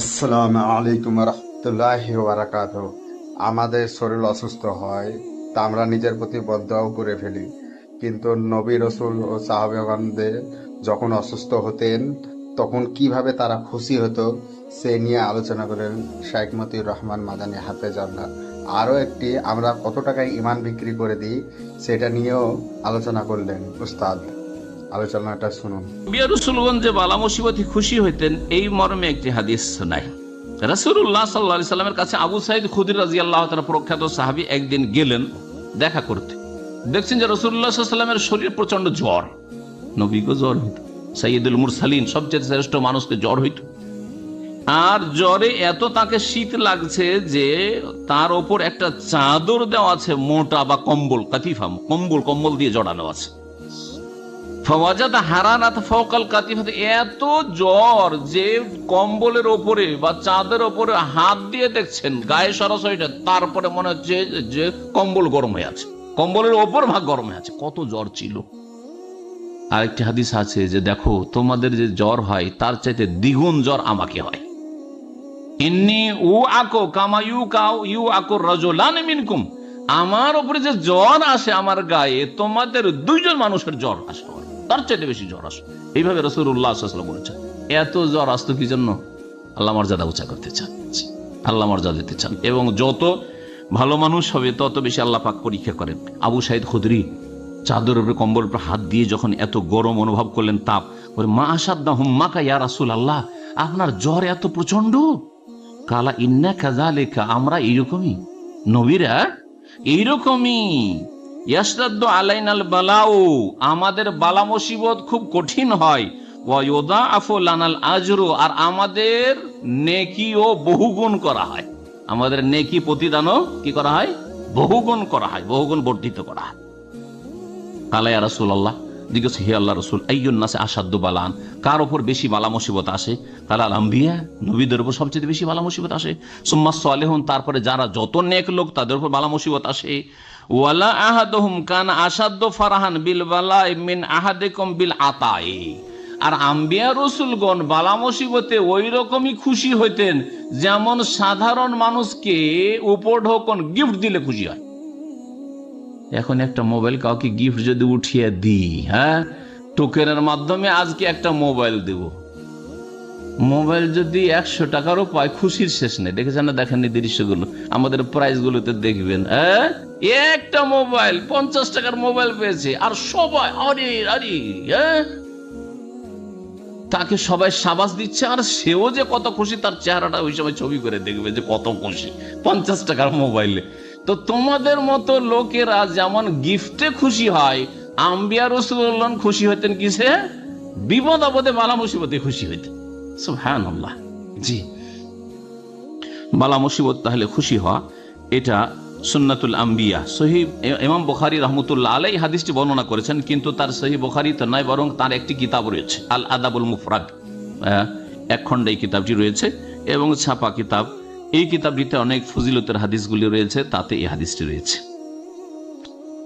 আসসালামু আলাইকুম রহমতুল্লাহ বারাকাত আমাদের শরীর অসুস্থ হয়, তা আমরা নিজের প্রতি বদয়াও করে ফেলি। কিন্তু নবী রসুল ও সাহাবেগণদের যখন অসুস্থ হতেন, তখন কীভাবে তারা খুশি হতো, সে নিয়ে আলোচনা করেন শাইখ মতিউর রহমান মাদানী হাতে আল্লাহ আরও একটি আমরা কত টাকায় ইমান বিক্রি করে দিই, সেটা নিয়েও আলোচনা করলেন উস্তাদ। আলোচনাটা শুনুন। বিয়া যে বালা মুসিবতে খুশি হইতেন এই মর্মে একটি হাদিস নাই রাসুল্লাহ সাল্লা সাল্লামের কাছে আবু সাইদ খুদির রাজি আল্লাহ তালা প্রখ্যাত সাহাবি একদিন গেলেন দেখা করতে। দেখছেন যে রসুল্লাহ শরীর প্রচণ্ড জ্বর। নবীকে জ্বর হইত সাইয়দুল মুরসালিন সবচেয়ে শ্রেষ্ঠ মানুষকে জ্বর হইত। আর জ্বরে এত তাকে শীত লাগছে যে তার ওপর একটা চাদর দেওয়া আছে, মোটা বা কম্বল, কাতিফা, কম্বল কম্বল দিয়ে জড়ানো আছে। ফওয়াজাত হারানাত ফওকাল কাতিফাত এত জ্বর যে কম্বলের ওপরে বা চাঁদের ওপরে হাত দিয়ে দেখছেন, গায়ে সরাসরিটা তারপরে মনে হচ্ছে যে কম্বল গরম আছে। কম্বলের ওপর ভাগ গরম আছে, কত জ্বর ছিল। আরেকটি হাদিস আছে যে, দেখো, তোমাদের যে জ্বর হয়, তার চাইতে দ্বিগুণ জ্বর আমাকে হয়। ইন্নি উ আকো কামা ইউ কাউ ইউ আকো রজলান মিনকুম। আমার উপরে যে জ্বর আসে আমার গায়ে, তোমাদের দুইজন মানুষের জ্বর আসে। তার চাইতে বেশি জ্বর আসে। এইভাবে রসুল রসুল্লাহ বলেছেন, এত জ্বর আসতো কি জন্য? আল্লাহ মর্যাদা উঁচা করতে চান। আল্লাহ মর্যাদা দিতে চান। এবং যত ভালো মানুষ হবে, তত বেশি আল্লাহ পাক পরীক্ষা করেন। আবু সাইদ খুদরি চাদর উপরে কম্বল উপরে হাত দিয়ে যখন এত গরম অনুভব করলেন তাপ, বলে, মা আসাদ হুম্মাকা ইয়া রাসুল আল্লাহ আপনার জ্বর এত প্রচণ্ড কালা, ইন্না কাজা লেখা আমরা এইরকমই। নবীরা এইরকমই। আলাইনাল বালাও আমাদের বালা মুসিবত খুব কঠিন হয়। আজরু, আর আমাদের নেকিও বহুগুণ করা হয়। আমাদের নেকি প্রতিদানও কি করা হয়? বহুগুণ করা হয়, বহুগুণ বর্ধিত করা হয়। আল্লাহ রসুল কার ওপর বেশি বালা মুসিবত আসে? কালা আম্বিয়া, নবীদের উপর সবচেয়ে বেশি বালা মুসিবত আসে। সুম্মা তারপরে যারা যত নেক লোক, তাদের উপর বালা মুসিবত আসে। ওয়ালা আহাদহুম কান আসাদ্য ফারাহান বিল বালা মিন আহাদেকম বিল আতাই। আর আম্বিয়া রসুলগণ বালা মুসিবতে ওই রকমই খুশি হইতেন যেমন সাধারণ মানুষকে উপঢৌকন গিফট দিলে খুশি হয়। এখন একটা মোবাইল কাউকে গিফট যদি উঠিয়ে দিই হ্যাঁ? টোকেনের মাধ্যমে আজকে একটা মোবাইল দেব। মোবাইল যদি একশো টাকারও পায়, খুশির শেষ নেই। দেখেছেন না? দেখেন এই দৃশ্যগুলো? আমাদের প্রাইস গুলোতে দেখবেন হ্যাঁ? একটা মোবাইল, পঞ্চাশ টাকার মোবাইল পেয়েছে, আর সবাই আরে আরে হ্যাঁ? তাকে সবাই সাবাস দিচ্ছে, আর সেও যে কত খুশি, তার চেহারাটা ওই সময় ছবি করে দেখবে যে কত খুশি, পঞ্চাশ টাকার মোবাইলে। তো তোমাদের মতো লোকেরা যেমন গিফটে খুশি হয়, আম্বিয়া রসুল্লাহ খুশি হতেন কিসে? বিপদ আপদে মালা মুসিবতে খুশি হইতেন। হ্যাঁ জি। বালা মুসিবত তাহলে খুশি হওয়া এটা সুন্নাতুল আম্বিয়া। সহি ইমাম বখারি রহমতুল্লাহ আলাই হাদিসটি বর্ণনা করেছেন কিন্তু তার সহি বখারি তো নয় বরং তার একটি কিতাব রয়েছে আল আদাবুল মুফরাদ। আহ, এক খণ্ডে এই কিতাবটি রয়েছে এবং ছাপা কিতাব। এই কিতাবটিতে অনেক ফজিলতের হাদিসগুলি রয়েছে তাতে এই হাদিসটি রয়েছে।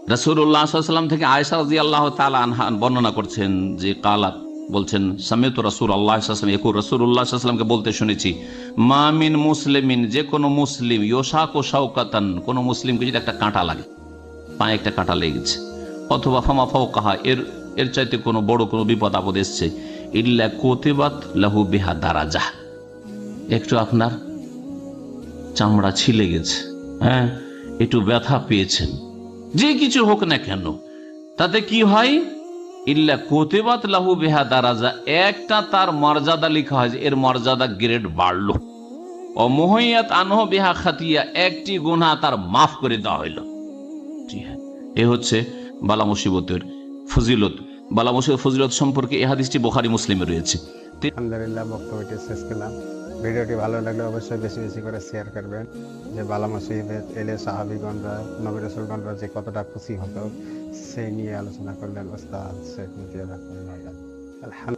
রাসুল্লাহাম থেকে আয়সা রাজি আল্লাহ তালা আনহান বর্ণনা করছেন যে কালাত বলছেন, সামেত রসুল আল্লাহ একু রসুল্লাহামকে বলতে শুনেছি মামিন মুসলিমিন, যে কোনো মুসলিম ইয়োশাক ও শাউকাতান কোনো মুসলিমকে যদি একটা কাঁটা লাগে, পায়ে একটা কাঁটা লেগেছে অথবা ফামা ফাও কাহা এর এর চাইতে কোনো বড় কোনো বিপদ আপদ এসছে, ইল্লা কোতেবাত লাহু বেহা দারাজা একটু আপনার চামড়া ছিলে গেছে হ্যাঁ একটু ব্যথা পেয়েছেন, যে কিছু হোক না কেন, তাতে কি হয়? ইল্লা কোতেবাত লাহু বেহা দারাজা, একটা তার মর্যাদা লেখা হয় এর মর্যাদা গ্রেড বাড়লো। অমহিয়াত আনহ বেহা খাতিয়া, একটি গুনাহ তার মাফ করে দেওয়া হইল। হ্যাঁ এ হচ্ছে বালা মুসিবতের ফজিলত। বালা মুসিবত ফজিলত সম্পর্কে এ হাদিসটি বোখারি মুসলিমে রয়েছে। আলহামদুলিল্লাহ, বক্তব্যটি শেষ করলাম। ভিডিওটি ভালো লাগলে অবশ্যই বেশি বেশি করে শেয়ার করবেন। যে বালা মুসিবত এলে সাহাবিগণরা, নবী রসুলগণরা যে কতটা খুশি হতো সেই নিয়ে আলোচনা করলেন ওস্তাদ শেখ মুজিবুর রহমান আলহামদুলিল্লাহ